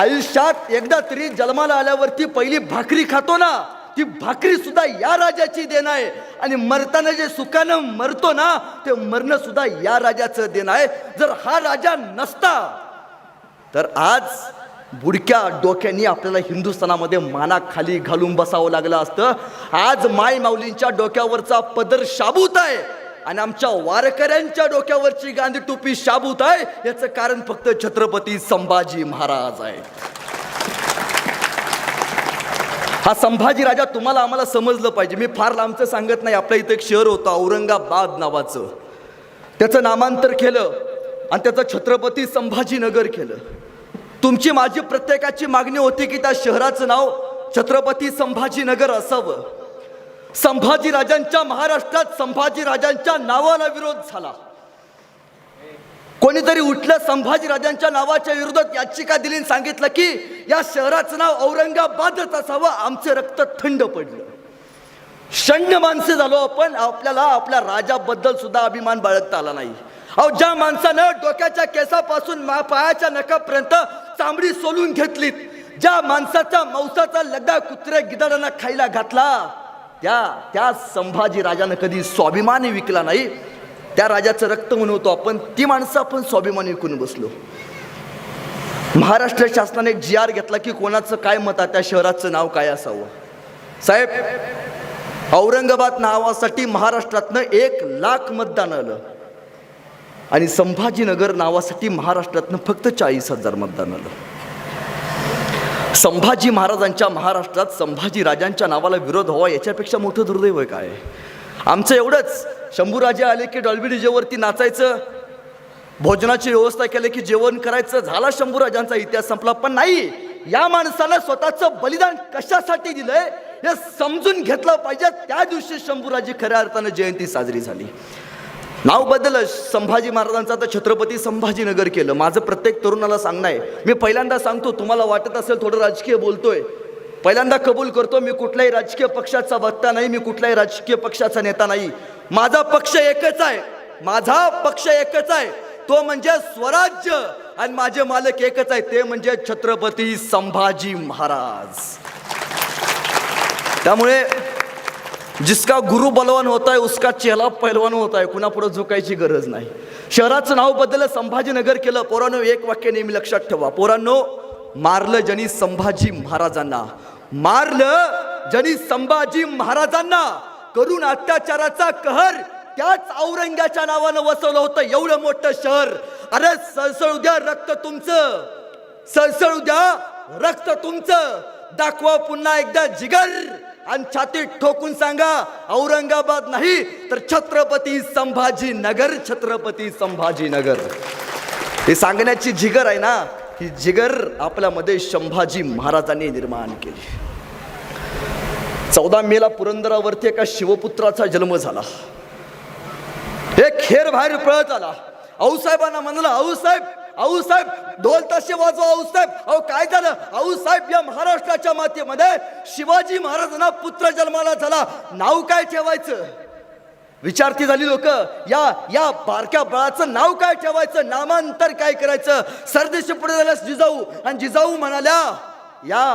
आयुष्यात एकदा तरी जन्माला आल्यावरती पहिली भाकरी खातो ना ती भाकरी सुद्धा या राजाची देण आहे. आणि मरताना जे सुखानं मरतो ना ते मरणं सुद्धा या राजाचं देणं आहे. जर हा राजा नसता तर आज बुडक्या डोक्यांनी आपल्याला हिंदुस्थानामध्ये माना खाली घालून बसावं लागलं असतं. आज माय माऊलींच्या डोक्यावरचा पदर शाबूत आहे. आणि आमच्या वारकऱ्यांच्या डोक्यावरची गांधी टोपी शाबूत आहे. याचं कारण फक्त छत्रपती संभाजी महाराज आहे हा संभाजी राजा तुम्हाला आम्हाला समजलं पाहिजे. मी फार लांबचं सांगत नाही. आपल्या इथं एक शहर होतं औरंगाबाद नावाचं. त्याचं नामांतर केलं आणि त्याचं छत्रपती संभाजीनगर केलं. तुमची माझी प्रत्येकाची मागणी होती की त्या शहराचं नाव छत्रपती संभाजीनगर असावं. संभाजी राजांच्या महाराष्ट्रात संभाजी राजांच्या नावाला विरोध झाला. कोणीतरी उठलं संभाजी राजांच्या नावाच्या विरोधात याचिका दिली सांगितलं की या शहराचं नाव औरंगाबादच असावं आमचं रक्त थंड पडलं. शण्य माणसे झालो आपण आपल्याला आपल्या राजाबद्दल सुद्धा अभिमान बाळगता आला नाही. अहो ज्या माणसानं डोक्याच्या केसापासून मा पायाच्या नखापर्यंत चांबडी सोलून घेतलीत ज्या माणसाचा मांसाचा लगदा कुत्र्या गिदाडांना खायला घातला त्या त्या संभाजी राजानं कधी स्वाभिमान विकला नाही. त्या राजाचं रक्त म्हणवतो आपण ती माणसं आपण स्वाभिमान विकून बसलो. महाराष्ट्र शासनाने एक जी आर घेतला की कोणाचं काय मत आहे त्या शहराचं नाव काय असावं? साहेब औरंगाबाद नावासाठी महाराष्ट्रातनं एक लाख मतदान आलं. आणि संभाजीनगर नावासाठी महाराष्ट्रातनं फक्त चाळीस हजार मतदान आलं. संभाजी महाराजांच्या महाराष्ट्रात संभाजी राजांच्या नावाला विरोध व्हावा याच्यापेक्षा मोठं दुर्दैव आहे काय? आमचं एवढंच. शंभूराजे आले की डॉल्बी डीजेवरती नाचायचं. भोजनाची व्यवस्था केली की जेवण करायचं. झाला शंभूराजांचा इतिहास संपला. पण नाही या माणसानं स्वतःचं बलिदान कशासाठी दिलंय हे समजून घेतलं पाहिजे. त्या दिवशी शंभूराजी खऱ्या अर्थानं जयंती साजरी झाली. नाव बदललं संभाजी महाराजांचं आता छत्रपती संभाजीनगर केलं. माझं प्रत्येक तरुणाला सांगणं आहे. मी पहिल्यांदा सांगतो तुम्हाला वाटत असेल थोडं राजकीय बोलतोय. पहिल्यांदा कबूल करतो मी कुठल्याही राजकीय पक्षाचा वक्ता नाही मी कुठल्याही राजकीय पक्षाचा नेता नाही. माझा पक्ष एकच आहे. माझा पक्ष एकच आहे. तो म्हणजे स्वराज्य आणि माझे मालक एकच आहे ते म्हणजे छत्रपती संभाजी महाराज. त्यामुळे जिसका गुरु बलवान होता है उसका चेहरा पहलवान होता आहे कुणापुढे झुकायची गरज नाही. शहराचं नाव बदललं संभाजीनगर केलं पोरांनो एक वाक्य नेहमी लक्षात ठेवा. पोरांनो मारलं जनी संभाजी महाराजांना. मारलं जनी संभाजी महाराजांना. करून अत्याचाराचा कहर त्याच औरंगाच्या नावानं वसवलं होतं. एवढं मोठं शहर. अरे सळसळ द्या रक्त तुमचं. सळसळ द्या रक्त तुमचं. दाखवा पुन्हा एकदा जिगर. आणि छातीत ठोकून सांगा औरंगाबाद नाही तर छत्रपती संभाजी नगर छत्रपती संभाजी नगर हे सांगण्याची जिगर आहे ना ही जिगर आपल्यामध्ये संभाजी महाराजांनी निर्माण केली. चौदा मेला पुरंदरावरती एका शिवपुत्राचा जन्म झाला. एक खेर बाहेर पळत आला. आऊसाहेबांना म्हणलं आऊसाहेब आऊसाहेब ढोल तसे वाजवा आऊसाहेब अहो काय झालं? आऊसाहेब या महाराष्ट्राच्या मातीमध्ये शिवाजी महाराजांना पुत्र जन्माला झाला. नाव काय ठेवायचं? विचारती झाली लोक. या या बारक्या बाळाचं नाव काय ठेवायचं? नामांतर काय करायचं? सरदेशी पुढे झाल्यास जिजाऊ. आणि जिजाऊ म्हणाल्या या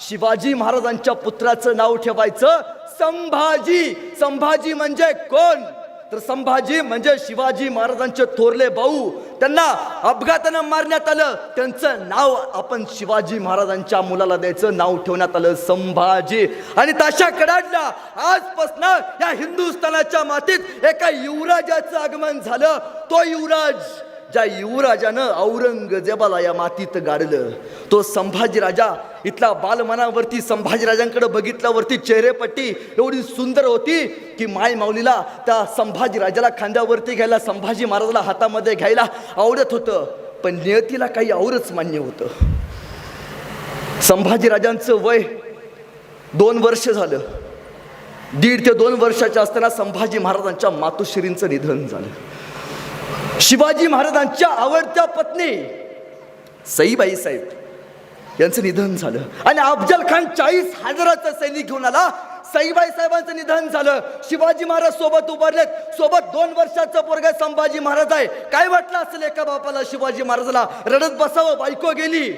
शिवाजी महाराजांच्या पुत्राचं नाव ठेवायचं संभाजी. संभाजी म्हणजे कोण? तर संभाजी म्हणजे शिवाजी महाराजांचे थोरले भाऊ त्यांना अपघातानं मारण्यात आलं. त्यांचं नाव आपण शिवाजी महाराजांच्या मुलाला द्यायचं नाव ठेवण्यात आलं संभाजी. आणि तशा कडाडला आजपासून या हिंदुस्थानाच्या मातीत एका युवराजाचं आगमन झालं. तो युवराज ज्या युवराजानं औरंगजेबाला या मातीत गाडलं तो संभाजी राजा इथला बालमनावरती संभाजीराजांकडे बघितल्यावरती चेहरेपट्टी एवढी सुंदर होती की माय माऊलीला त्या संभाजी राजाला खांद्यावरती घ्यायला संभाजी महाराजाला हातामध्ये घ्यायला आवडत होतं. पण नियतीला काही औरच मान्य होतं. संभाजीराजांचं वय दोन वर्ष झालं. दीड ते दोन वर्षाच्या असताना संभाजी महाराजांच्या मातोश्रींचं निधन झालं. शिवाजी महाराजांच्या आवडत्या पत्नी सईबाई साहेब यांचं निधन झालं. आणि अफजल खान चाळीस हजाराचा सैनिक घेऊन आला. सईबाई साहेबांचं निधन झालं. शिवाजी महाराज सोबत उभारलेत. सोबत दोन वर्षाचा पोरगा संभाजी महाराज आहे. काय वाटलं असेल एका बापाला शिवाजी महाराजाला? रडत बसावं बायको गेली.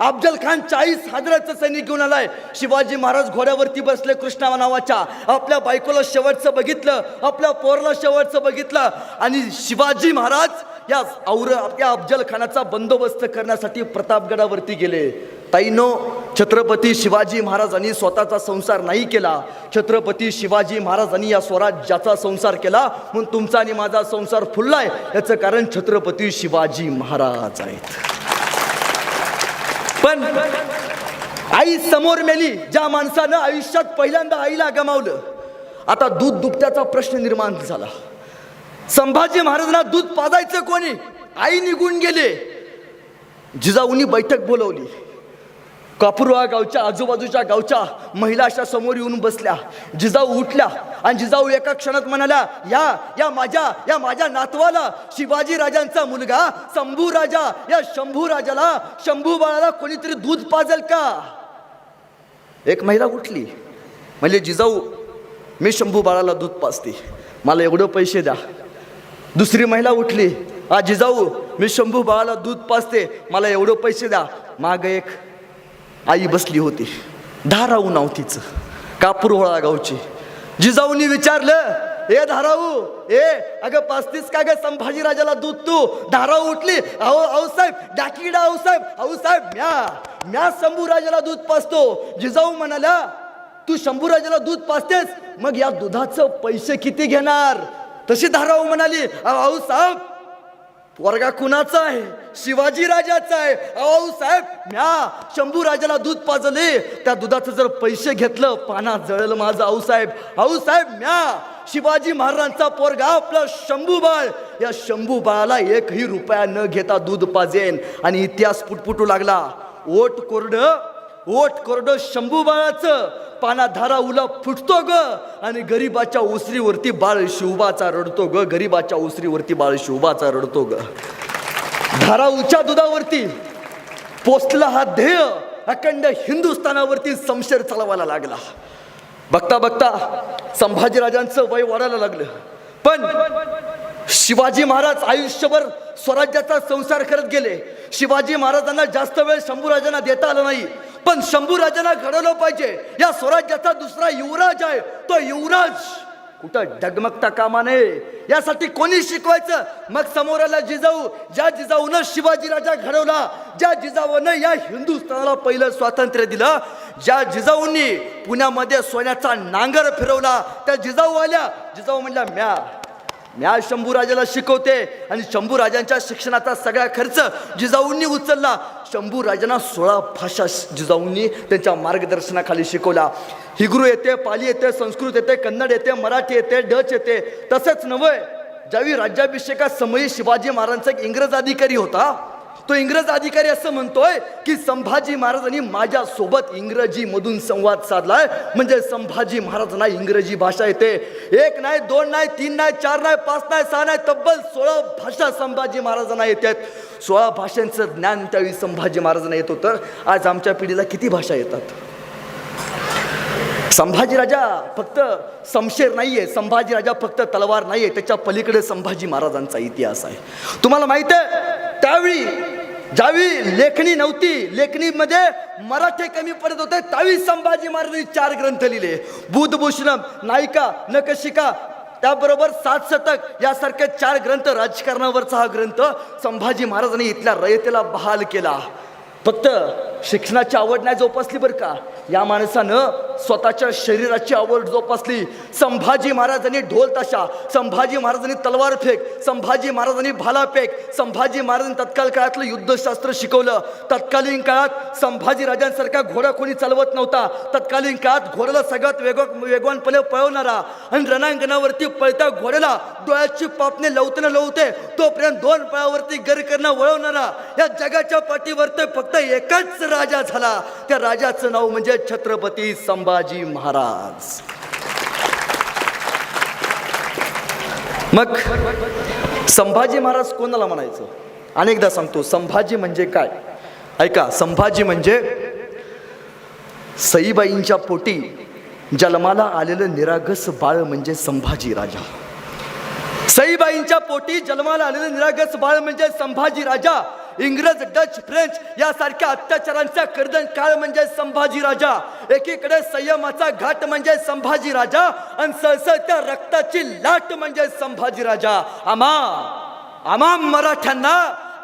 अफजल खान चाळीस हजाराचं सैनिक घेऊन आलाय. शिवाजी महाराज घोड्यावरती बसले कृष्णा नावाच्या. आपल्या बायकोला शेवटचं बघितलं आपल्या पोरला शेवटचं बघितलं आणि शिवाजी महाराज या और या अफजल खानाचा बंदोबस्त करण्यासाठी प्रतापगडावरती गेले. ताईनो छत्रपती शिवाजी महाराजांनी स्वतःचा संसार नाही केला. छत्रपती शिवाजी महाराजांनी या स्वराज्याचा संसार केला. म्हणून तुमचा आणि माझा संसार फुललाय. याचं कारण छत्रपती शिवाजी महाराज आहेत. पण आई समोर मेली ज्या माणसानं आयुष्यात पहिल्यांदा आईला गमावलं. आता दूध दुभत्याचा प्रश्न निर्माण झाला. संभाजी महाराजांना दूध पाजायचं कोणी? आई निघून गेले. जिजाऊनी बैठक बोलवली. कापुरवा गावच्या आजूबाजूच्या गावच्या महिला अशा समोर येऊन बसल्या. जिजाऊ उठल्या आणि जिजाऊ एका क्षणात म्हणाल्या या या माझ्या या माझ्या नातवाला शिवाजी राजांचा मुलगा शंभू राजा या शंभू राजाला शंभू बाळाला कोणीतरी दूध पाजेल का? एक महिला उठली. म्हणजे जिजाऊ मी शंभू बाळाला दूध पाजते. मला एवढं पैसे द्या. दुसरी महिला उठली आ जिजाऊ मी शंभू बाळाला दूध पाजते. मला एवढं पैसे द्या. माग एक आई बसली होती. धाराऊ नाव तिचं. कापूरहोळा गावची जिजाऊनी विचारलं ए धाराऊ ए अगं पाचतीस का ग संभाजीराजाला दूध तू? धाराऊ उठली अहो अहो साहेब डाकीडा अहो साहेब साहेब म्या म्या शंभूराजाला दूध पाचतो जिजाऊ म्हणाल्या तू शंभूराजाला दूध पाचतेस मग या दुधाचं पैसे किती घेणार? तशी धाराऊ म्हणाली अहो साहेब वर्गा कुणाचा आहे शिवाजी राजाचा आहे. अहो साहेब म्या शंभू राजाला दूध पाजले. त्या दुधाचं जर पैसे घेतलं पाना जळलं माझं. आऊ साहेब आऊ साहेब म्या शिवाजी महाराजांचा पोरगा आपला शंभू बाळ. या शंभू बाळाला एकही रुपया न घेता दूध पाजेन. आणि इतिहास पुटपुटू लागला. ओट कोरडं ओठ कोरडं शंभू बाळाचं. पाना धारा उला फुटतो ग. आणि गरीबाच्या ओसरीवरती बाळ शिवबाचा रडतो ग. गरीबाच्या ओसरीवरती बाळ शिवबाचा रडतो ग. धारा उच्या दुधावरती. पोचला हा ध्येय. अखंड हिंदुस्थानावरती संशय चालवायला लागला. बघता बघता संभाजीराजांचं वय वाढायला लागलं. पण शिवाजी महाराज आयुष्यभर स्वराज्याचा संसार करत गेले. शिवाजी महाराजांना जास्त वेळ शंभूराजांना देता आला नाही. पण शंभूराजांना घडवलं पाहिजे. या स्वराज्याचा दुसरा युवराज आहे. तो युवराज कुठं डगमगता कामा नये. यासाठी कोणी शिकवायचं? मग समोर आला जिजाऊ ज्या जिजाऊनं शिवाजी राजा घडवला ज्या जिजाऊनं या हिंदुस्थानाला पहिलं स्वातंत्र्य दिलं ज्या जिजाऊंनी पुण्यामध्ये सोन्याचा नांगर फिरवला त्या जिजाऊ आल्या. जिजाऊ म्हणल्या म्या म्या शंभूराजाला शिकवते आणि शंभूराजांच्या शिक्षणाचा सगळा खर्च जिजाऊंनी उचलला. शंभूराजांना सोळा भाषा जिजाऊंनी त्यांच्या मार्गदर्शनाखाली शिकवला. हिग्रू येते पाली येते संस्कृत येते कन्नड येते मराठी येते डच येते. तसंच नव्हे ज्यावेळी राज्याभिषेकात समयी शिवाजी महाराजांचा एक इंग्रज अधिकारी होता तो इंग्रज अधिकारी असं म्हणतोय की संभाजी महाराजांनी माझ्यासोबत इंग्रजीमधून संवाद साधलाय. म्हणजे संभाजी महाराजांना इंग्रजी भाषा येते. एक नाही दोन नाही तीन नाही चार नाही पाच नाही सहा नाही तब्बल सोळा भाषा संभाजी महाराजांना येतात सोळा भाषांचं ज्ञान त्यावेळी संभाजी महाराजांना येत होतं. आज आमच्या पिढीला किती भाषा येतात? संभाजी राजा फक्त समशेर नाही संभाजी राजा फक्त तलवार नाही आहे त्याच्या पलीकडे संभाजी महाराजांचा इतिहास आहे. तुम्हाला माहीत आहे त्यावेळी ज्यावेळी लेखणी नव्हती लेखणीमध्ये मराठी कमी पडत होते त्यावेळी संभाजी महाराजांनी चार ग्रंथ लिहिले. बुधभूषणम नायिका नकशिका त्याबरोबर सात शतक यासारखे चार ग्रंथ राजकारणावरचा हा ग्रंथ संभाजी महाराजांनी इथल्या रयतेला बहाल केला. फक्त शिक्षणाची आवड नाही जोपासली बरं का? या माणसानं स्वतःच्या शरीराची आवड जोपासली. संभाजी महाराजांनी ढोल ताशा संभाजी महाराजांनी तलवार फेक संभाजी महाराजांनी भाला फेक संभाजी महाराजांनी तत्काल काळातलं युद्धशास्त्र शिकवलं. तत्कालीन काळात संभाजी राजांसारखा घोडा कोणी चालवत नव्हता. तत्कालीन काळात घोड्याला सगळ्यात वेग वेगवानपणे पळवणारा आणि रणांगणावरती पळत्या घोड्याला डोळ्याची पापणे लवते लवते तोपर्यंत दोन पळावरती गर करणं वळवणारा. या जगाच्या पाठीवर फक्त एकच राजा झाला. त्या राजाचं नाव म्हणजे छत्रपती संभाजी महाराज. मग संभाजी महाराज कोणाला म्हणायचं? अनेकदा सांगतो संभाजी म्हणजे काय? ऐका संभाजी म्हणजे सईबाईंच्या पोटी जन्माला आलेलं निरागस बाळ म्हणजे संभाजी राजा. सईबाईंच्या पोटी जन्माला आलेलं निरागस बाळ म्हणजे संभाजी राजा. इंग्रज डच फ्रेंच यासारख्या अत्याचारांचा कर्दन काळ म्हणजे संभाजी राजा. एकीकडे संयमाचा घाट म्हणजे संभाजी राजा आणि सळसळत्या रक्ताची लाट म्हणजे संभाजी राजा. आम्हा आम्हा मराठ्यांना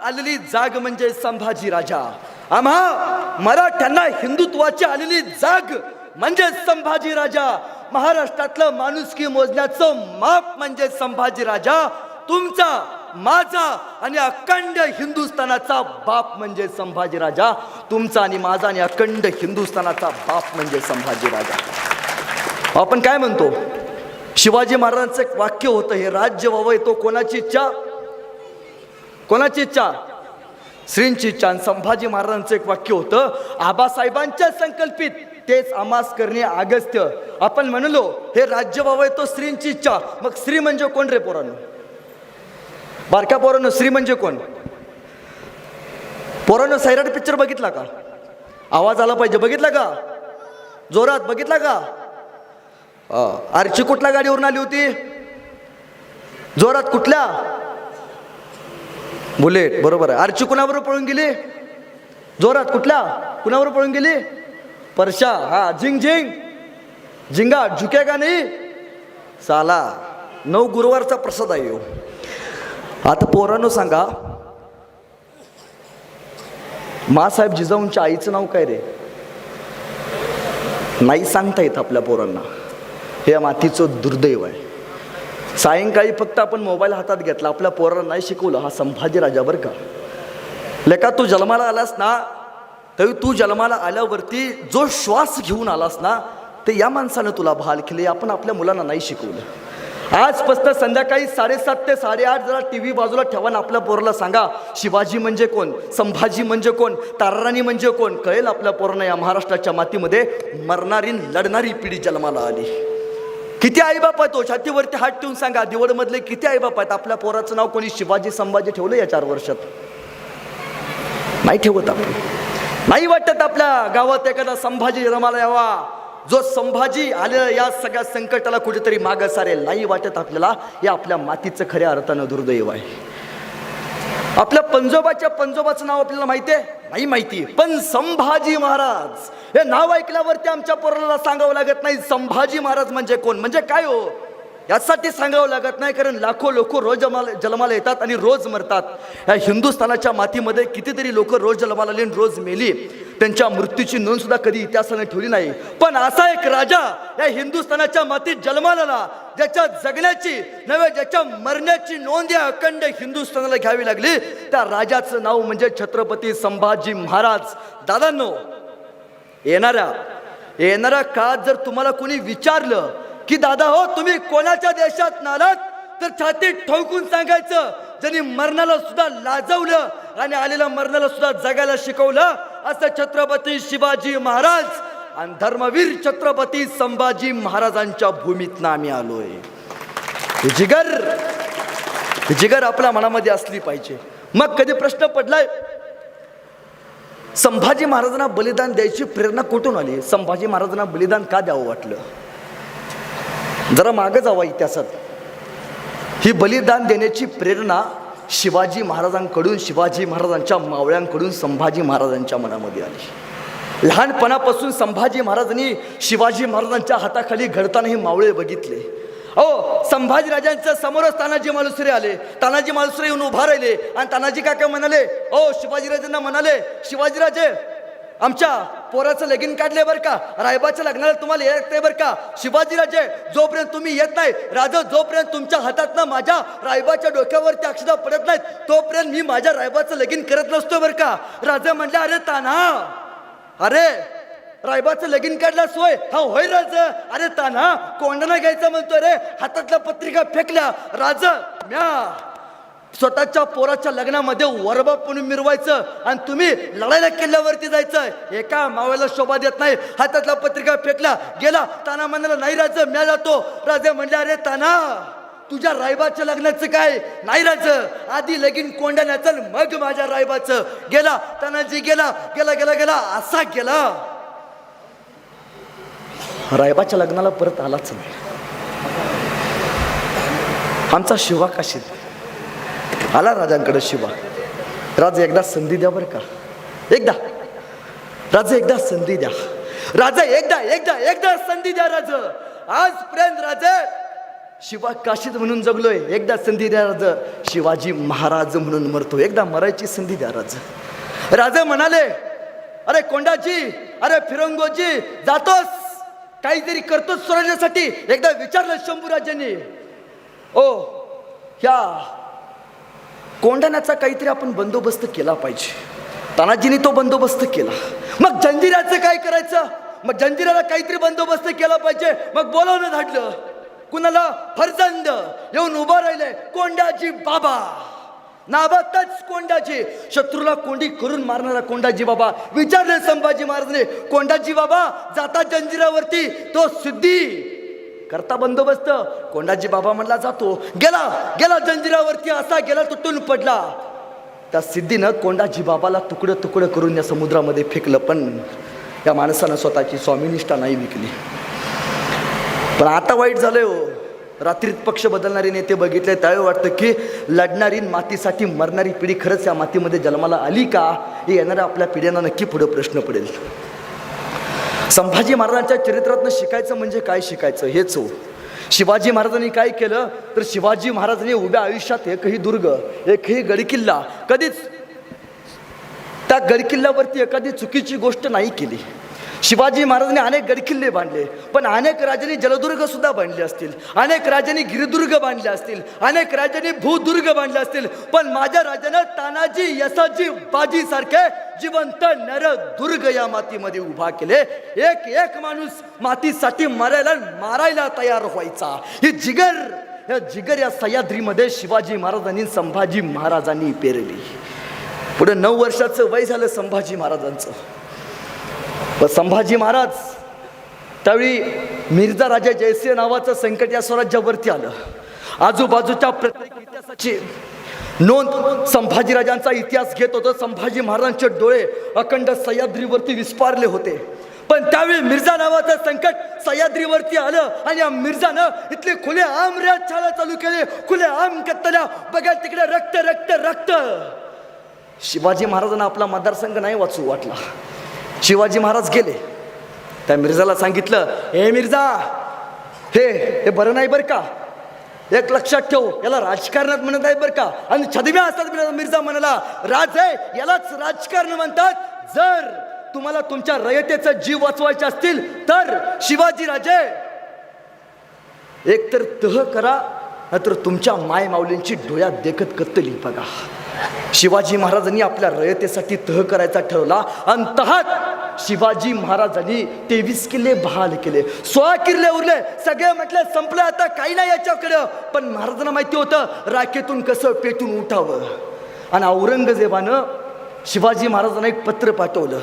आलेली जाग म्हणजे संभाजी राजा. आम्हा मराठ्यांना हिंदुत्वाची आलेली जाग म्हणजे संभाजी राजा. महाराष्ट्रातलं माणुसकी मोजण्याचं माप म्हणजे संभाजी राजा. तुमचा माझा आणि अखंड हिंदुस्थानाचा बाप म्हणजे संभाजी राजा. तुमचा आणि माझा आणि अखंड हिंदुस्थानाचा बाप म्हणजे संभाजी राजा. आपण काय म्हणतो? शिवाजी महाराजांचं एक वाक्य होतं हे राज्य व्हावं तो कोणाची इच्छा? कोणाची इच्छा? श्रींची इच्छा. आणि संभाजी महाराजांचं एक वाक्य होतं आबासाहेबांच्या संकल्पित तेच आमास करणे अगस्त्य आपण म्हणलो हे राज्य व्हावं तो श्रींची इच्छा. मग श्री म्हणजे कोण रे पोरांनो? बारक्या पोरांनो श्री म्हणजे कोण? पोरानं सैराट पिक्चर बघितला का? आवाज आला पाहिजे. बघितला का? जोरात बघितला का? आरची कुठल्या गाडीवरून आली होती? जोरात कुठल्या? बुलेट. बरोबर आहे. आरची कुणाबरोबर पळून गेली? जोरात कुठल्या? कुणाबरोबर पळून गेली? परशा. हा झिंग झिंग. झिंगा झुके का नाही? साला नऊ गुरुवारचा प्रसाद आहे ह्यो. आता पोरांनो सांगा. मासाहेब जिजाऊंच्या आईचं नाव काय रे? नाही सांगता येत आपल्या पोरांना. हे या मातीचं दुर्दैव आहे. सायंकाळी फक्त आपण मोबाईल हातात घेतला आपल्या पोरांना नाही शिकवलं हा संभाजी राजा बरं का? लेका तू जन्माला आलास ना तरी तू जन्माला आल्यावरती जो श्वास घेऊन आलास ना ते या माणसानं तुला भाल केले आपण आपल्या मुलांना नाही शिकवलं. आजपासून संध्याकाळी साडेसात ते साडेआठ जरा टी व्ही बाजूला ठेवा आणि आपल्या पोराला सांगा शिवाजी म्हणजे कोण संभाजी म्हणजे कोण ताराराणी म्हणजे कोण कळेल आपल्या पोरांना या महाराष्ट्राच्या मातीमध्ये मरणारी लढणारी पिढी जन्माला आली. किती आईबाप आहेत तो छातीवरती हात ठेवून सांगा दिवडमधले किती आईबाप आहेत? आपल्या पोराचं नाव कोणी शिवाजी संभाजी ठेवलं या चार वर्षात? नाही ठेवत आपण. नाही वाटत आपल्या गावात एखादा संभाजी जन्माला यावा. जो संभाजी आलेला या सगळ्या संकटाला कुठेतरी मागं सारेल नाही वाटत आपल्याला या आपल्या मातीचं खऱ्या अर्थानं दुर्दैव आहे. आपल्या पंजोबाच्या पंजोबाचं नाव आपल्याला माहिती आहे? नाही माहिती. पण संभाजी महाराज हे नाव ऐकल्यावरती आमच्या पोराला सांगावं लागत नाही संभाजी महाराज म्हणजे कोण? म्हणजे काय हो? यासाठी सांगावं लागत नाही कारण लाखो लोक रोज जमाला जन्माला येतात आणि रोज मरतात. या हिंदुस्थानाच्या मातीमध्ये कितीतरी लोक रोज जन्माला आली आणि रोज मेली. त्यांच्या मृत्यूची नोंद सुद्धा कधी इतिहासाने ठेवली नाही. पण असा एक राजा या हिंदुस्थानाच्या मातीत जन्माला ज्याच्या जगण्याची नव्हे ज्याच्या मरण्याची नोंद या अखंड हिंदुस्थानाला घ्यावी लागली त्या राजाचं नाव म्हणजे छत्रपती संभाजी महाराज. दादांनो येणाऱ्या येणाऱ्या काळात जर तुम्हाला कोणी विचारलं की दादा हो तुम्ही कोणाच्या देशात नालात तर छातीत ठोकून सांगायचं. ज्यांनी मरणाला सुद्धा लाजवलं आणि आलेल्या मरणाला सुद्धा जगायला शिकवलं असं छत्रपती शिवाजी महाराज आणि धर्मवीर छत्रपती संभाजी महाराजांच्या भूमीतनं आम्ही आलोय. ही जिगर ही जिगर आपल्या मनामध्ये असली पाहिजे. मग कधी प्रश्न पडलाय? संभाजी महाराजांना बलिदान द्यायची प्रेरणा कुठून आली? संभाजी महाराजांना बलिदान का द्यावं वाटलं? जरा मागं जावा इतिहासात. ही बलिदान देण्याची प्रेरणा शिवाजी महाराजांकडून शिवाजी महाराजांच्या मावळ्यांकडून संभाजी महाराजांच्या मनामध्ये आली. लहानपणापासून संभाजी महाराजांनी शिवाजी महाराजांच्या हाताखाली घडताना हे मावळे बघितले. हो संभाजी राजांच्या समोरच तानाजी मालुसरे आले. तानाजी मालुसरे येऊन उभा राहिले आणि तानाजी काका म्हणाले ओ शिवाजीराजांना म्हणाले शिवाजीराजे आमच्या पोराचं लगीन काढले बरं का? रायबाच्या लग्नाला तुम्हाला येत नाही बरं का? शिवाजीराजे जोपर्यंत तुम्ही येत नाही राजा जोपर्यंत तुमच्या हातातनं माझ्या रायबाच्या डोक्यावरती अक्षदा पडत नाहीत तोपर्यंत मी माझ्या रायबाचं लगीन करत नसतो बरं का? राजा म्हणले अरे ताना अरे रायबाचं लगीन काढला सोय हा होय राज. अरे ताना कोंडाना घ्यायचं म्हणतो रे हातातल्या पत्रिका फेकल्या. राजा म्या स्वतःच्या पोराच्या लग्नामध्ये वरबा म्हणून मिरवायचं आणि तुम्ही लढायला किल्ल्यावरती जायचं. एका मावाला शोभा देत नाही. हातातला पत्रिका फेकला गेला. ताना म्हणाला नाही राज म्या जातो. राजे म्हणले अरे ताना तुझ्या रायबाच्या लग्नाचं काय? नाही राज आधी लगीन कोंड्यानं मग माझ्या रायबाचं. गेला तानाजी गेला गेला गेला गेला असा गेला. रायबाच्या लग्नाला परत आलाच नाही. आमचा शिवा काशी आला राजांकडे शिवा. राजा एकदा संधी द्या बरं का. एकदा. राजा एकदा संधी द्या. राजा एकदा एकदा एकदा संधी द्या राजा. आजपर्यंत राजा शिवा काशीद म्हणून जगलोय. एकदा संधी द्या राजा. शिवाजी महाराज म्हणून मरतो एकदा मरायची संधी द्या राजा. राजा म्हणाले अरे कोंडाजी अरे फिरंगोजी जातोस. काहीतरी करतोस स्वराज्यासाठी एकदा विचारलं शंभूराजांनी. ओ ह्या कोंढाण्याचा काहीतरी आपण बंदोबस्त केला पाहिजे. तानाजीने तो बंदोबस्त केला. मग जंजिराचं काय करायचं? मग जंजिराला काहीतरी बंदोबस्त केला पाहिजे. मग बोलवणं धाडलं कुणाला? फरजंद. येऊन उभं राहिले कोंडाजी बाबा. नाबातच कोंडाजी शत्रूला कोंडी करून मारणारा कोंडाजी बाबा. विचारले संभाजी महाराजने कोंडाजी बाबा जाता जंजिरावरती तो सिद्धी. करता बंदोबस्त. कोंडाजी बाबा म्हणला जातो. गेला गेला जंजिरावरती असा गेला तुटून पडला. त्या सिद्धीनं कोंडाजी बाबाला तुकडं तुकडं करून या समुद्रामध्ये फेकलं पण या माणसानं स्वतःची स्वामीनिष्ठा नाही विकली. पण आता वाईट झालंय हो. रात्रीत पक्ष बदलणारे नेते बघितले त्यावेळी वाटतं की लढणारी मातीसाठी मरणारी पिढी खरंच या मातीमध्ये जन्माला आली का? हे येणाऱ्या आपल्या पिढ्यांना नक्की पुढे प्रश्न पडेल. संभाजी महाराजांच्या चरित्रातनं शिकायचं म्हणजे काय शिकायचं? हेच हो शिवाजी महाराजांनी काय केलं? तर शिवाजी महाराजांनी उभ्या आयुष्यात एकही दुर्ग एकही गडकिल्ला कधीच त्या गडकिल्ल्यावरती एखादी चुकीची गोष्ट नाही केली. शिवाजी महाराजांनी अनेक गडकिल्ले बांधले पण अनेक राजांनी जलदुर्ग सुद्धा बांधले असतील अनेक राजांनी गिरिदुर्ग बांधले असतील अनेक राजांनी भूदुर्ग बांधले असतील पण माझ्या राजानं तानाजी यसाजी बाजीसारखे जिवंत नर दुर्ग या मातीमध्ये उभा केले. एक एक माणूस मातीसाठी मरायला मारायला तयार व्हायचा. ही जिगर या जिगर या सह्याद्रीमध्ये शिवाजी महाराजांनी संभाजी महाराजांनी पेरली. पुढे नऊ वर्षाचं वय झालं संभाजी महाराजांचं. व संभाजी महाराज त्यावेळी मिर्झा राजा जयसिंह नावाचं संकट या स्वराज्यावरती आलं. आजूबाजूच्या प्रत्येक इतिहासाची नोंद संभाजीराजांचा इतिहास घेत होतो. संभाजी महाराजांचे डोळे अखंड सह्याद्रीवरती विस्पारले होते. पण त्यावेळी मिर्झा नावाचं संकट सह्याद्रीवरती आलं आणि या मिर्झानं इथले खुले आम छाला चालू केले. खुले आम कत्तल्या बघा तिकडे रक्त रक्त रक्त. शिवाजी महाराजांना आपला मतदारसंघ नाही वाचू वाटला. शिवाजी महाराज गेले. त्या मिर्झाला सांगितलं हे मिर्झा हे हे बरं नाही बरं का? एक लक्षात ठेव याला राजकारणात म्हणत आहे बरं का? आणि छदम्या असतात मिर्झा म्हणाला राज आहे यालाच राजकारण म्हणतात. जर तुम्हाला तुमच्या रयतेचा जीव वाचवायचे असतील तर शिवाजी राजे एक तर तह करा नाहीतर तुमच्या माय माऊलींची डोळ्यात देखत कत्तली बघा. शिवाजी महाराजांनी आपल्या रयतेसाठी तह करायचा ठरवला आणि तहात शिवाजी महाराजांनी तेवीस किल्ले बहाल केले. सोळा किल्ले उरले. सगळे म्हटले संपलं आता काही नाही याच्याकडं. पण महाराजांना माहिती होतं राखेतून कसं पेटून उठावं. आणि औरंगजेबानं शिवाजी महाराजांना एक पत्र पाठवलं.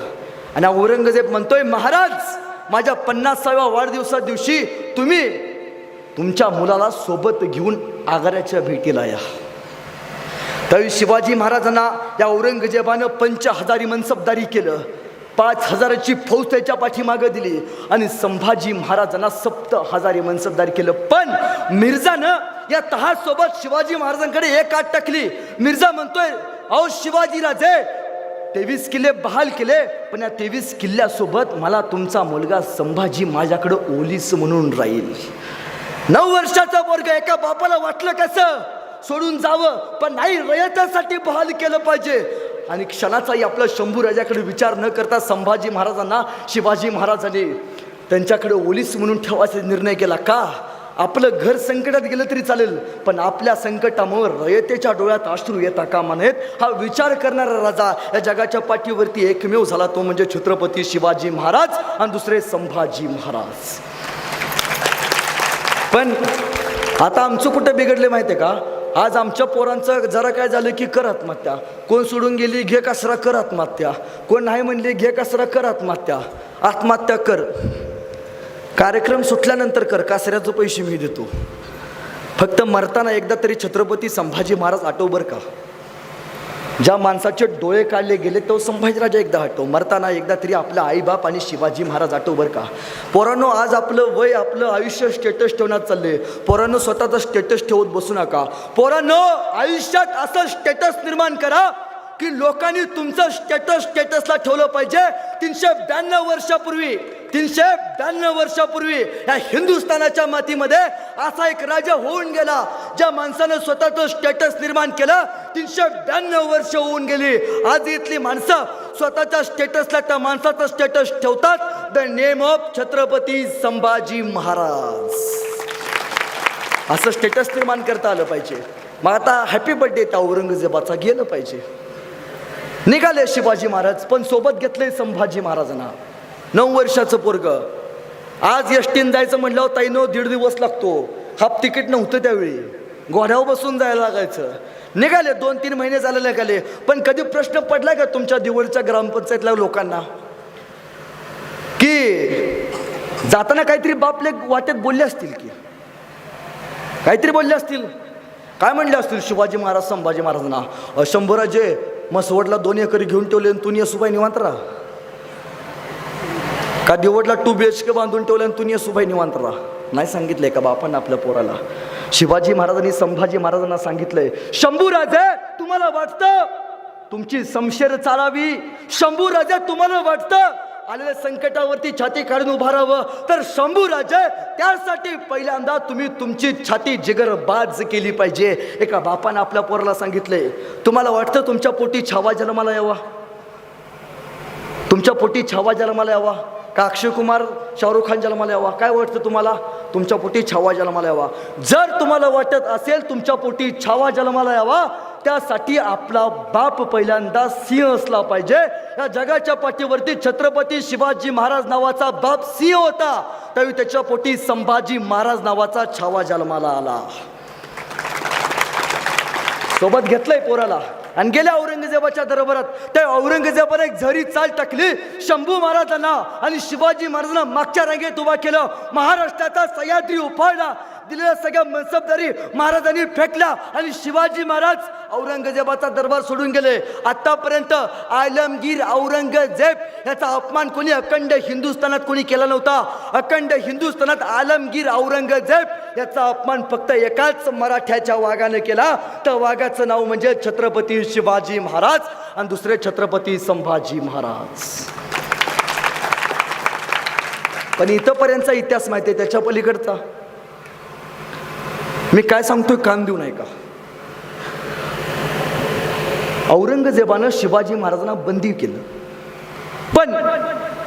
आणि औरंगजेब म्हणतोय महाराज माझ्या पन्नासाव्या वाढदिवसा दिवशी तुम्ही तुमच्या मुलाला सोबत घेऊन आगाराच्या भेटीला या. त्यावेळी शिवाजी महाराजांना या औरंगजेबानं पंच हजारी मनसबदारी केलं. पाच हजाराची फौज त्याच्या पाठीमागं दिली. आणि संभाजी महाराजांना सप्त हजारी मनसबदार केलं. पण मिर्झानं या तहासोबत शिवाजी महाराजांकडे एक आठ टाकली. मिर्झा म्हणतोय अहो शिवाजी राजे तेवीस किल्ले बहाल केले पण या तेवीस किल्ल्यासोबत मला तुमचा मुलगा संभाजी माझ्याकडं ओलीस म्हणून राहील. नऊ वर्षाचा वर्ग एका बापाला वाटलं कसं? सोडून जावं पण नाही रयतासाठी बहाल केलं पाहिजे. आणि क्षणाचाही आपलं शंभू राजाकडे विचार न करता संभाजी महाराजांना शिवाजी महाराजांनी त्यांच्याकडे ओलीस म्हणून ठेवायचा निर्णय केला. का? आपलं घर संकटात गेलं तरी चालेल पण आपल्या संकटामुळे रयतेच्या डोळ्यात अश्रू येता कामा नयेत. हा विचार करणारा राजा या जगाच्या पाठीवरती एकमेव झाला तो म्हणजे छत्रपती शिवाजी महाराज आणि दुसरे संभाजी महाराज. पण आता आमचं कुठं बिघडले माहिती आहे का? आज आमच्या पोरांचं जरा काय झालं की कर आत्महत्या कोण सोडून गेली घे कसरा कर आत्महत्या कोण नाही म्हणली घे कसरा कर आत्महत्या आत्महत्या कर. कार्यक्रम सुटल्यानंतर कर कासऱ्याचे पैसे मी देतो. फक्त मरताना एकदा तरी छत्रपती संभाजी महाराज आटो बर का? ज्या माणसाचे डोळे काढले गेले तो संभाजीराजा एकदा हटो मरताना एकदा तरी आपला आईबाप आणि शिवाजी महाराज आठव बरं का? पोरांनो आज आपलं वय आपलं आयुष्य स्टेटस ठेवण्यात चालले पोरांनो स्वतःचं स्टेटस ठेवत बसू नका. पोरांनो आयुष्यात असं स्टेटस निर्माण करा की लोकांनी तुमचं स्टेटस स्टेटसला ठेवलं पाहिजे. तीनशे ब्याण्णव वर्षापूर्वी तीनशे ब्याण्णव वर्षापूर्वी या हिंदुस्थानाच्या मातीमध्ये असा एक राजा होऊन गेला. ज्या माणसानं स्वतःचं स्टेटस निर्माण केलं तीनशे ब्याण्णव वर्ष होऊन गेली. आज इथली माणसं स्वतःच्या स्टेटसला त्या माणसाचं स्टेटस ठेवतात. The name of Chhatrapati Sambhaji Maharaj. असं स्टेटस निर्माण करता आलं पाहिजे. मग आता हॅपी बर्थडे त्या औरंगजेबाचा गेलं पाहिजे. निघाले शिवाजी महाराज पण सोबत घेतले संभाजी महाराजांना. नऊ वर्षाचं पोरग. आज एसटीन जायचं म्हटल्यावर ताईनो दीड दिवस लागतो. हाफ तिकीट नव्हतं त्यावेळी. घोड्यावर बसून जायला लागायचं. निघाले दोन तीन महिने झाले निघाले. पण कधी प्रश्न पडला का तुमच्या दिवळच्या ग्रामपंचायतल्या लोकांना? की जाताना काहीतरी बापले वाटेत बोलले असतील की? काहीतरी बोलले असतील? काय म्हणले असतील शिवाजी महाराज संभाजी महाराजांना? शंभराजे मसवडला दोन एकरी घेऊन ठेवले आणि तुम्ही सुबाई निवांत राहा. का दिवडला टू बी एच के बांधून ठेवलं आणि तुम्ही सुभाई निवांत राहा? नाही सांगितलंय का बापानं आपल्या पोराला? शिवाजी महाराजांनी संभाजी महाराजांना सांगितलंय शंभू राजे तुम्हाला वाटतं तुमची समशेर चालावी? शंभू राजे तुम्हाला वाटतं आलेल्या संकटावरती छाती काढून उभा राहावं? तर शंभू राजे त्यासाठी पहिल्यांदा तुम्ही तुमची छाती जिगर बाज केली पाहिजे. एका बापानं आपल्या पोराला सांगितलंय तुम्हाला वाटतं तुमच्या पोटी छावा जन्माला यावा? तुमच्या पोटी छावा जन्माला यावा? का अक्षय कुमार शाहरुख खान जन्माला यावा? काय वाटतं तुम्हाला? तुमच्या पोटी छावा जन्माला यावा. जर तुम्हाला वाटत असेल तुमच्या पोटी छावा जन्माला यावा त्यासाठी आपला बाप पहिल्यांदा सिंह असला पाहिजे. या जगाच्या पाठीवरती छत्रपती शिवाजी महाराज नावाचा बाप सिंह होता. त्यावेळी त्याच्या पोटी संभाजी महाराज नावाचा छावा जन्माला आला. सोबत घेतलंय पोराला. आणि गेल्या औरंगजेबाच्या दरबारात त्या औरंगजेबाला एक झरी चाल टाकली. शंभू महाराजांना आणि शिवाजी महाराजांना मागच्या रांगेत उभा केलं. महाराष्ट्राचा सह्याद्री उफाळला. दिलेल्या सगळ्या मनसबदारी महाराजांनी फेकल्या आणि शिवाजी महाराज औरंगजेबाचा दरबार सोडून गेले. आतापर्यंत आलमगीर औरंगजेब याचा अपमान कोणी अखंड हिंदुस्थानात कोणी केला नव्हता. अखंड हिंदुस्थानात आलमगीर औरंगजेब याचा अपमान फक्त एकाच मराठ्याच्या वाघाने केला. तर वाघाचं नाव म्हणजे छत्रपती शिवाजी महाराज आणि दुसरे छत्रपती संभाजी महाराज. पण इथंपर्यंतचा इतिहास माहिती आहे त्याच्या पलीकडचा. मी काय सांगतोय कान देऊ नाही का औरंगजेबानं शिवाजी महाराजांना बंदी केलं. पण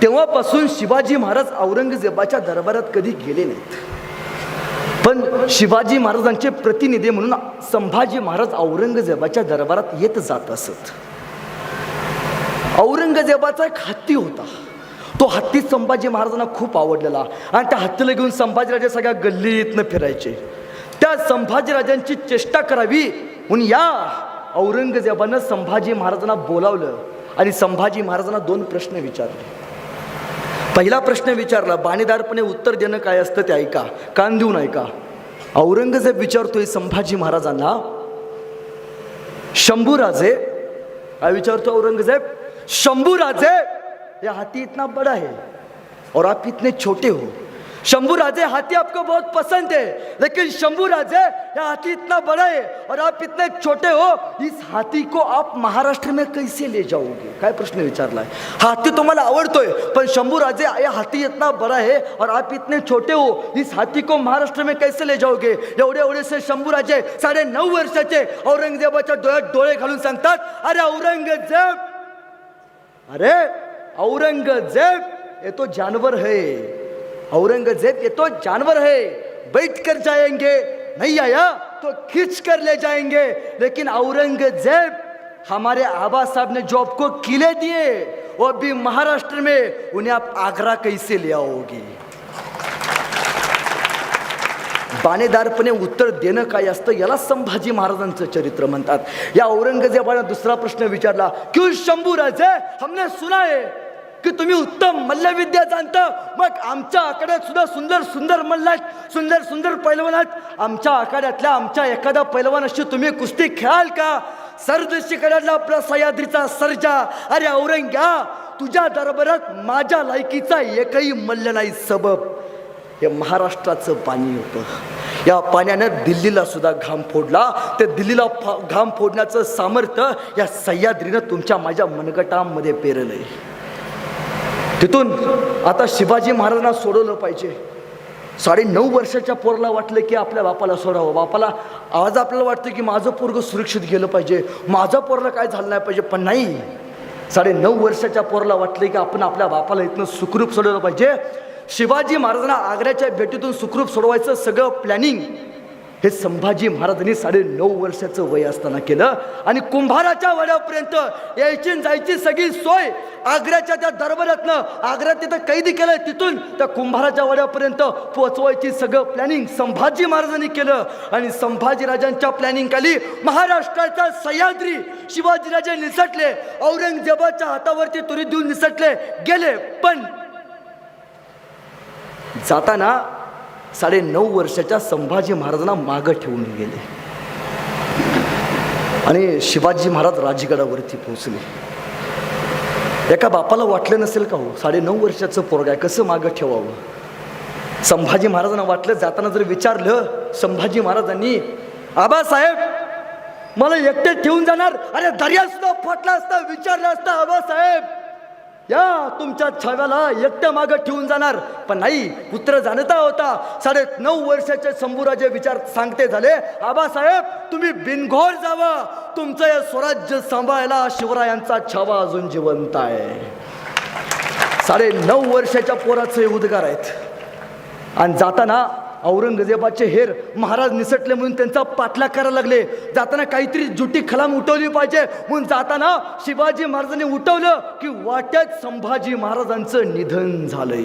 तेव्हापासून शिवाजी महाराज औरंगजेबाच्या दरबारात कधी गेले नाहीत. पण शिवाजी महाराजांचे प्रतिनिधी म्हणून संभाजी महाराज औरंगजेबाच्या दरबारात येत जात असत. औरंगजेबाचा एक हत्ती होता. तो हत्ती संभाजी महाराजांना खूप आवडलेला. आणि त्या हत्तीला घेऊन संभाजीराजे सगळ्या गल्लीतनं फिरायचे. त्या संभाजीराजांची चेष्टा करावी म्हणून या औरंगजेबानं संभाजी महाराजांना बोलावलं आणि संभाजी महाराजांना दोन प्रश्न विचारले. पहिला प्रश्न विचारला बाणीदारपणे उत्तर देणं काय असतं ते ऐका कान देऊन ऐका. औरंगजेब विचारतोय संभाजी महाराजांना? शंभूराजे काय विचारतो औरंगजेब? शंभूराजे या हाती इतना बड़ा है और आप इतने छोटे हो. शंभू राजे हाथी आपको बहुत पसंद है लेकिन शंभू राजे यह हाथी इतना बड़ा है और आप इतने छोटे हो इस हाथी को आप महाराष्ट्र में कैसे ले जाओगे? काय प्रश्न विचारलाय हाथी तुम्हाला आवडतोय पण शंभू राजे या हाथी इतना बड़ा है और आप इतने छोटे हो इस हाथी को महाराष्ट्र में कैसे ले जाओगे? एवढे एवढे से शंभू राजे साडे नऊ वर्षाचे औरंगजेबाच्या डोळ्यात डोळे घालून सांगतात अरे औरंगजेब अरे औरंगजेब ये तो जानवर है. औरंगजेब ये तो जानवर है। बैठ कर जाएंगे नहीं आया तो खींच कर ले जाएंगे। लेकिन औरंगजेब हमारे आबा साहब ने जो आपको किले दिए वो भी महाराष्ट्र में उन्हें आप आगरा कैसे ले आओगी? बाणेदारपणे उत्तर देणं काय असतं याला संभाजी महाराजांचं चरित्र म्हणतात। या औरंगजेबाने दुसरा प्रश्न विचारला क्यों शंभू राजे हमने सुना है की तुम्ही उत्तम मल्लविद्या जाणता. मग आमच्या आखाड्यात सुद्धा सुंदर सुंदर मल्ल आहेत सुंदर सुंदर पैलवान आहेत. आमच्या आखाड्यातल्या आमच्या एखाद्या पैलवानाशी तुम्ही कुस्ती खेळाल का? सरदेशी कडाडला आपला सह्याद्रीचा सर्जा. अरे औरंग्या तुझ्या दरबारात माझ्या लायकीचा एकही मल्ल नाही सबब. हे महाराष्ट्राचं पाणी होतं. या पाण्यानं दिल्लीला सुद्धा घाम फोडला. ते दिल्लीला घाम फोडण्याचं सामर्थ्य या सह्याद्रीनं तुमच्या माझ्या मनगटामध्ये आहे तिथून आता शिवाजी महाराजांना सोडवलं पाहिजे. साडे नऊ वर्षाच्या पोराला वाटलं की आपल्या बापाला सोडावं. बापाला आज आपल्याला वाटतं की माझं पोरग सुरक्षित गेलं पाहिजे. माझं पोरला काय झालं नाही पाहिजे पण नाही. साडे नऊ वर्षाच्या पोराला वाटलं की आपण आपल्या बापाला इथनं सुखरूप सोडवलं पाहिजे. शिवाजी महाराजांना आग्र्याच्या भेटीतून सुखरूप सोडवायचं सगळं प्लॅनिंग हे संभाजी महाराजांनी साडे नऊ वर्षाचं वय असताना केलं. आणि कुंभाराच्या वड्यापर्यंत यायची जायची सगळी सोय आग्र्याच्या त्या दरबारातनं. आग्र्यात तिथं कैदी केलं तिथून. त्या कुंभाराच्या वड्यापर्यंत पोचवायची सगळं प्लॅनिंग संभाजी महाराजांनी केलं. आणि संभाजीराजांच्या प्लॅनिंग खाली महाराष्ट्राचा सह्याद्री शिवाजीराजे निसटले. औरंगजेबाच्या हातावरती तुरी देऊन निसटले. गेले. पण जाताना साडे नऊ वर्षाच्या संभाजी महाराजांना मागं ठेवून गेले. आणि शिवाजी महाराज राजगडावरती पोहोचले. एका बापाला वाटलं नसेल का हो साडे नऊ वर्षाचं पोरग आहे कसं मागं ठेवावं? संभाजी महाराजांना वाटलं जाताना जर विचारलं संभाजी महाराजांनी आबासाहेब मला एकटे ठेवून जाणार? अरे दर्या सुद्धा फाटला असता विचारलं असता आबासाहेब या तुमच्या छाव्याला एकट्या मागं ठेवून जाणार. पण नाही पुत्र जाणता होता. साडे नऊ वर्षाचे शंभूराजे विचार सांगते झाले आबासाहेब तुम्ही बिनघोर जावं. तुमचं हे स्वराज्य सांभाळायला शिवरायांचा छावा अजून जिवंत आहे. साडे नऊ वर्षाच्या पोराचे उद्गार आहेत. आणि जाताना औरंगजेबाचे हेर महाराज निसटले म्हणून त्यांचा पाठलाग करायला लागले. जाताना काहीतरी जुटी खलाम उठवली पाहिजे. म्हणून जाताना शिवाजी महाराजांनी उठवलं की वाट्यात संभाजी महाराजांचं निधन झालंय.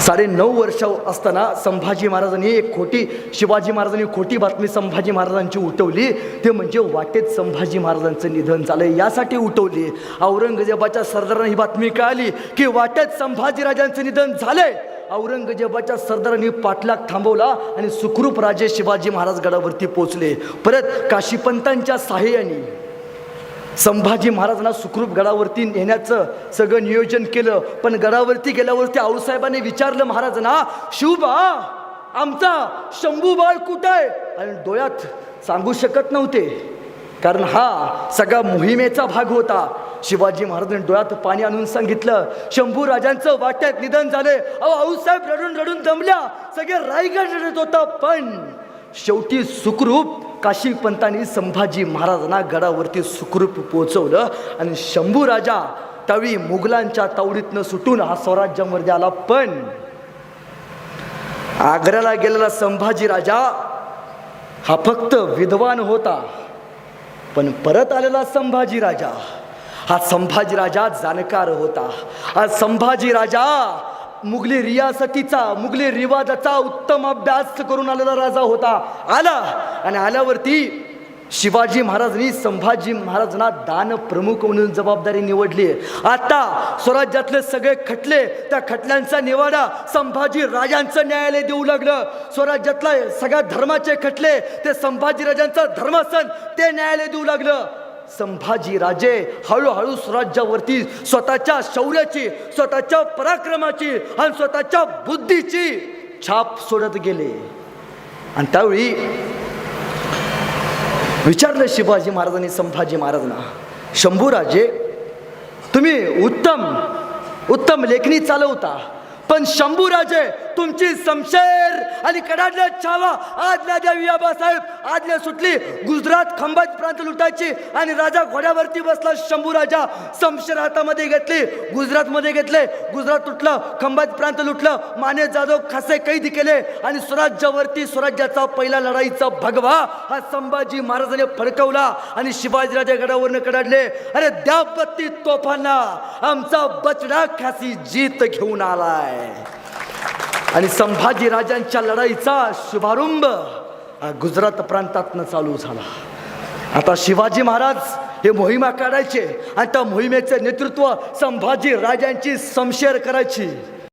साडे नऊ वर्ष असताना संभाजी महाराजांनी एक खोटी शिवाजी महाराजांनी खोटी बातमी संभाजी महाराजांची उठवली. ते म्हणजे वाटेत संभाजी महाराजांचं निधन झालं यासाठी उठवली. औरंगजेबाच्या सरदारांना ही बातमी कळाली की वाटेत संभाजीराजांचं निधन झालंय. औरंगजेबाच्या सरदारांनी पाठलाग थांबवला आणि सुखरूप राजे शिवाजी महाराज गडावरती पोचले परत काशीपंतांच्या साह्याने संभाजी महाराजांना सुखरूप गडावरती नेण्याचं सगळं नियोजन केलं. पण गडावरती गेल्यावरती आऊसाहेबांनी विचारलं महाराजांना शिवबा आमचा शंभू बाळ कुठं आहे आणि डोळ्यात सांगू शकत नव्हते. कारण हा सगळा मोहिमेचा भाग होता. शिवाजी महाराजांनी डोळ्यात पाणी आणून सांगितलं शंभू राजांचं वाट्यात निधन झाले अहो आऊसाहेब रडून रडून दमल्या. सगळे रायगड रडत होता पण शेवटी सुखरूप काशी पंतांनी संभाजी महाराजांना गडावरती सुखरूप पोहोचवलं आणि शंभू राजा त्यावेळी मुघलांच्या तावडीतनं सुटून हा स्वराज्यामध्ये आला. पण आग्र्याला गेलेला संभाजी राजा हा फक्त विद्वान होता. पण परत आलेला संभाजी राजा हा संभाजी राजा जाणकार होता. हा संभाजी राजा मुघली रियासतीचा मुघली रिवाजाचा उत्तम अभ्यास करून आलेला राजा होता. आला आणि आल्यावरती शिवाजी महाराजांनी संभाजी महाराजांना दान प्रमुख म्हणून जबाबदारी निवडली. आता स्वराज्यातले सगळे खटले त्या खटल्यांचा निवाडा संभाजी राजांचं न्यायालय देऊ लागलं. स्वराज्यातला सगळ्या धर्माचे खटले ते संभाजी राजांचं धर्मासन ते न्यायालय देऊ लागलं. संभाजी राजे हळूहळू स्वराज्यावरती स्वतःच्या शौर्याची स्वतःच्या पराक्रमाची आणि स्वतःच्या बुद्धीची छाप सोडत गेले. आणि त्यावेळी विचारलं शिवाजी महाराजांनी संभाजी महाराजांना शंभूराजे तुम्ही उत्तम उत्तम लेखणी चालवता पण शंभूराजे तुमची समशेर आणि कडाडल्या छावा आदल्या द्यावी आबासाहेब आदल्या सुटली गुजरात खंबात प्रांत लुटायची आणि राजा घोड्यावरती बसला शंभू राजा. समशेर हातामध्ये घेतली गुजरातमध्ये घेतले. गुजरात तुटलं खंबात प्रांत लुटलं. माने जाधव खासे कैद केले आणि स्वराज्यावरती स्वराज्याचा पहिला लढाईचा भगवा हा संभाजी महाराजाने फडकवला आणि शिवाजीराजा गडावरनं कडाडले. अरे द्या पत्ती तोफांना आमचा बचडा खासी जीत घेऊन आलाय. आणि संभाजी राजांच्या लढाईचा शुभारंभ गुजरात प्रांतातनं चालू झाला. आता शिवाजी महाराज हे मोहिमा काढायचे आणि त्या मोहिमेचे नेतृत्व संभाजी राजांची समशेर करायची.